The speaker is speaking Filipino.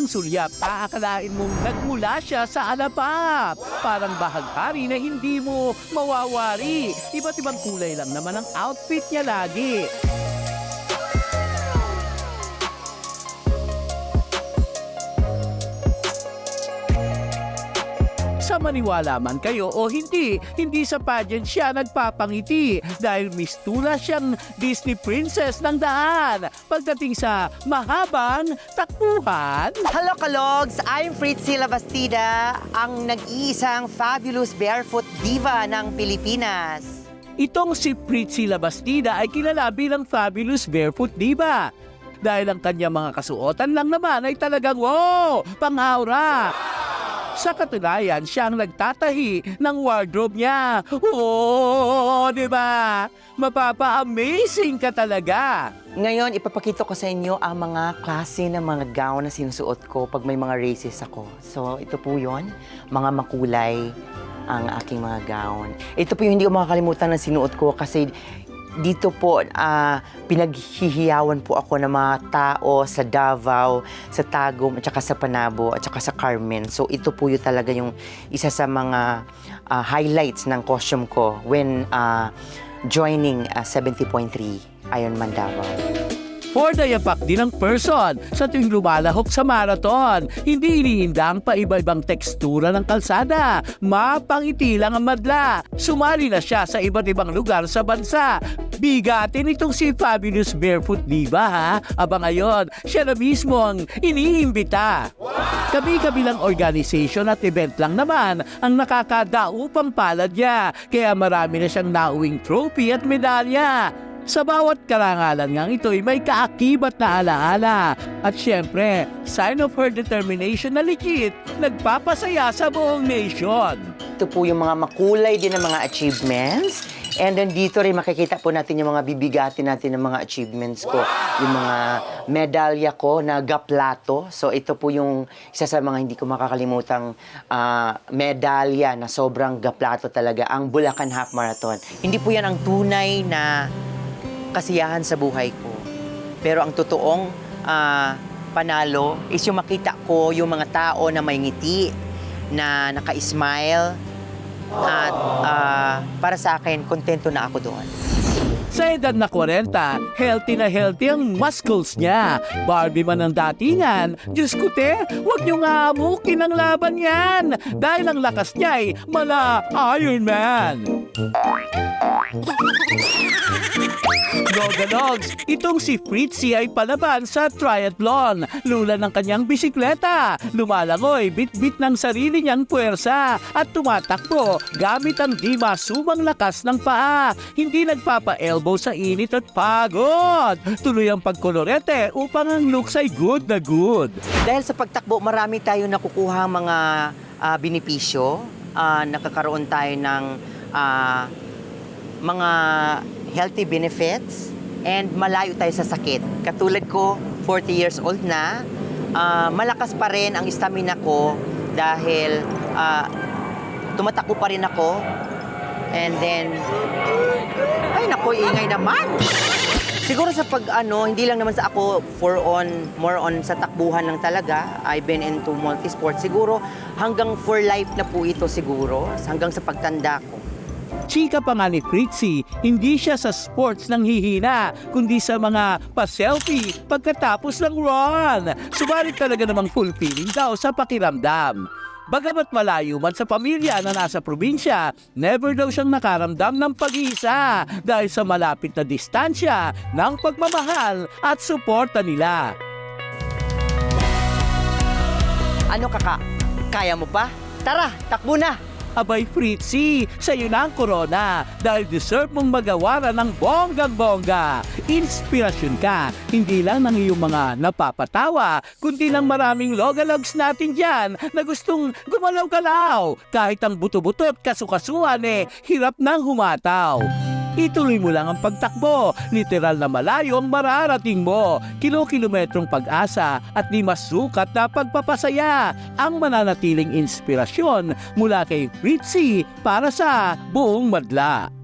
unang sulyap, aakalain mong nagmula siya sa alapap. Parang bahaghari na hindi mo mawawari. Iba't ibang kulay lang naman ang outfit niya lagi. Maniwala man kayo o hindi, hindi sa pageant siya nagpapangiti dahil mistula siyang Disney princess ng daan pagdating sa mahabang takbuhan. Hello, Kalogs! I'm Fritzy Labastida, ang nag-iisang fabulous barefoot diva ng Pilipinas. Itong si Pritzi Labastida ay kilala bilang fabulous barefoot diva. Dahil ang kanyang mga kasuotan lang naman ay talagang wow, panghaura. Sa katunayan, siya ang nagtatahi ng wardrobe niya. Oh, di ba? Mapapa-amazing ka talaga. Ngayon, ipapakita ko sa inyo ang mga klase ng mga gown na sinusuot ko pag may mga races ako. So, ito po yon mga makulay ang aking mga gown. Ito po yung hindi ko makakalimutan na sinuot ko kasi dito po ah, pinaghihiyawan po ako ng mga tao sa Davao, sa Tagum, at saka sa Panabo, at saka sa Carmen. So ito po yung talaga yung isa sa mga ah, highlights ng costume ko when ah, joining ah, 70.3 Ironman Davao. For the yapak din ng person sa tuwing lumalahok sa marathon. Hindi iniindang pa iba-ibang tekstura ng kalsada. Mapangiti lang ang madla. Sumali na siya sa iba't ibang lugar sa bansa. Bigatin itong si Fabulous Barefoot Diva ha. Aba ngayon, siya na mismo ang iniimbita. Kabi-kabilang organization at event lang naman ang nakakadaupang palad niya. Kaya marami na siyang nauwing trophy at medalya. Sa bawat karangalan ngang ito'y may kaakibat na alaala. At syempre, sign of her determination na legit, nagpapasaya sa buong nation. Ito po yung mga makulay din ng mga achievements. And then dito rin makikita po natin yung mga bibigati natin ng mga achievements ko. Yung mga medalya ko na gaplato. So ito po yung isa sa mga hindi ko makakalimutang ah, medalya na sobrang gaplato talaga. Ang Bulacan Half Marathon. Hindi po yan ang tunay na kasiyahan sa buhay ko. Pero ang totoong ah, panalo is yung makita ko yung mga tao na may ngiti, na naka-smile, at ah, para sa akin, kontento na ako doon. Sa edad na 40, healthy na healthy ang muscles niya. Barbie man ang datingan. Diyos ko te, huwag niyong aamukin ang laban yan. Dahil ang lakas niya ay mala Iron Man. Logalogs, itong si Fritzy ay palaban sa triathlon. Lula ng kanyang bisikleta. Lumalangoy, bit-bit ng sarili niyang puwersa at tumatakbo gamit ang di masumang lakas ng paa. Hindi nagpapa-elbow sa init at pagod. Tuloy ang pagkolorete upang ang looks ay good na good. Dahil sa pagtakbo, marami tayo nakukuha mga ah, benepisyo. Ah, nakakaroon tayo ng ah, mga healthy benefits and malayo tayo sa sakit. Katulad ko, 40 years old na, ah, malakas pa rin ang stamina ko dahil ah, tumatakbo pa rin ako. And then, ay nako, ingay naman! Siguro sa pag ano, hindi lang naman sa ako for on more on sa takbuhan lang talaga. I've been into multi-sport. Siguro hanggang for life na po ito siguro, hanggang sa pagtanda ko. Chika pa nga ni Fritzy, hindi siya sa sports nang hihina, kundi sa mga pa-selfie pagkatapos ng run. Subalit talaga namang fulfilling daw sa pakiramdam. Bagamat malayo man sa pamilya na nasa probinsya, never daw siyang nakaramdam ng pag-iisa dahil sa malapit na distansya ng pagmamahal at suporta nila. Ano kaka? Kaya mo pa? Tara, takbo na! Abay Fritzy, sa'yo na ang corona dahil deserve mong magawaran ng bonggang-bongga. Inspirasyon ka, hindi lang ng iyong mga napapatawa, kundi ng maraming logalogs natin dyan na gustong gumalaw-galaw. Kahit ang buto-buto at kasukasuan eh, hirap nang humataw. Ituloy mo lang ang pagtakbo. Literal na malayo ang mararating mo. Kilo-kilometrong pag-asa at di masukat na pagpapasaya. Ang mananatiling inspirasyon mula kay Fritzy para sa buong madla.